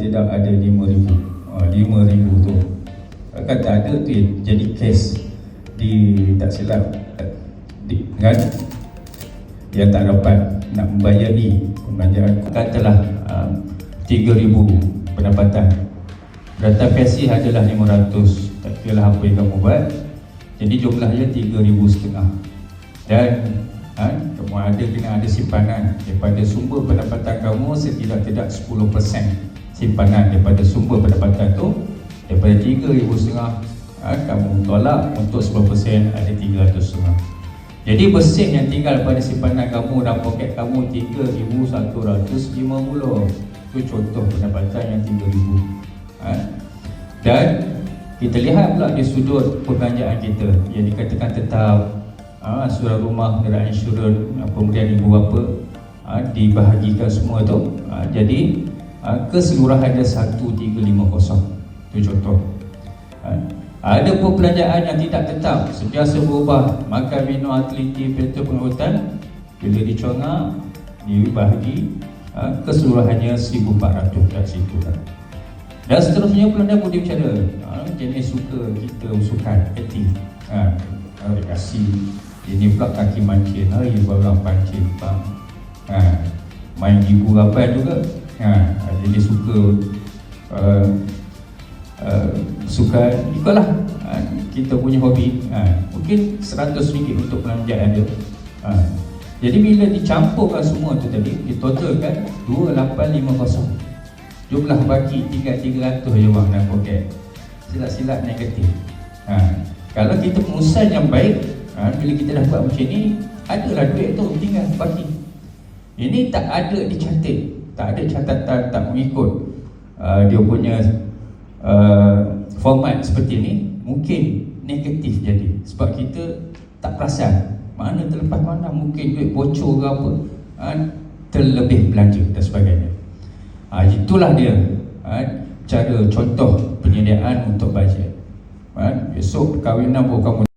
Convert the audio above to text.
tidak ada 5000 uh, 5000 tu. Akan tak ada tu jadi kes di tak silap di, kan? Yang tak dapat nak membayari pembelanjaan. Katalah uh, 3000 pendapatan. Data kasih adalah 500 tak kira lah apa yang kamu buat. Jadi jumlahnya 3000 setengah. Dan ha, kamu ada kena ada simpanan daripada sumber pendapatan kamu setidak-tidak 10% simpanan daripada sumber pendapatan tu daripada 3000 setengah ha, kamu tolak untuk 10% ada 300 setengah. Jadi bersih yang tinggal pada simpanan kamu dan poket kamu 3150 itu contoh pendapatan yang 3000 ha? dan kita lihat pula di sudut perbelanjaan kita. Yang dikatakan tetap ha, surah rumah, kenderaan insurans, pemberian ibu bapa ha, dibahagikan semua tu. Ha, jadi ha, keseluruhannya 1350 itu contoh. Ha, ada perbelanjaan yang tidak tetap sentiasa berubah. Makan minum atleti petrol penghutan bila dicongak dibahagi ha, keseluruhannya 1400 kat situ kan. Dan seterusnya pelanda budi bicara ha, jenis suka kita sukan aktif ha, rekreasi ini pula kaki mancin hari baru pancing bang. Ha, main ibu rapan juga ha, jadi suka uh, uh, suka ikutlah. Ha, kita punya hobi ha, mungkin RM100 untuk belanjaan dia ha, jadi bila dicampurkan semua tu tadi ditotalkan 2850 jumlah baki tinggal 300 je bang dalam poket silat-silat negatif. Ha. kalau kita pengusaha yang baik ha, bila kita dah buat macam ni adalah duit tu tinggal baki. Ini tak ada dicatat tak ada catatan tak mengikut uh, dia punya uh, format seperti ni mungkin negatif jadi. Sebab kita tak perasan mana terlepas mana mungkin duit bocor ke apa ha, terlebih belanja dan sebagainya. Ha, itulah dia ha, cara contoh penyediaan untuk bajet. Ha, besok perkahwinan pun kamu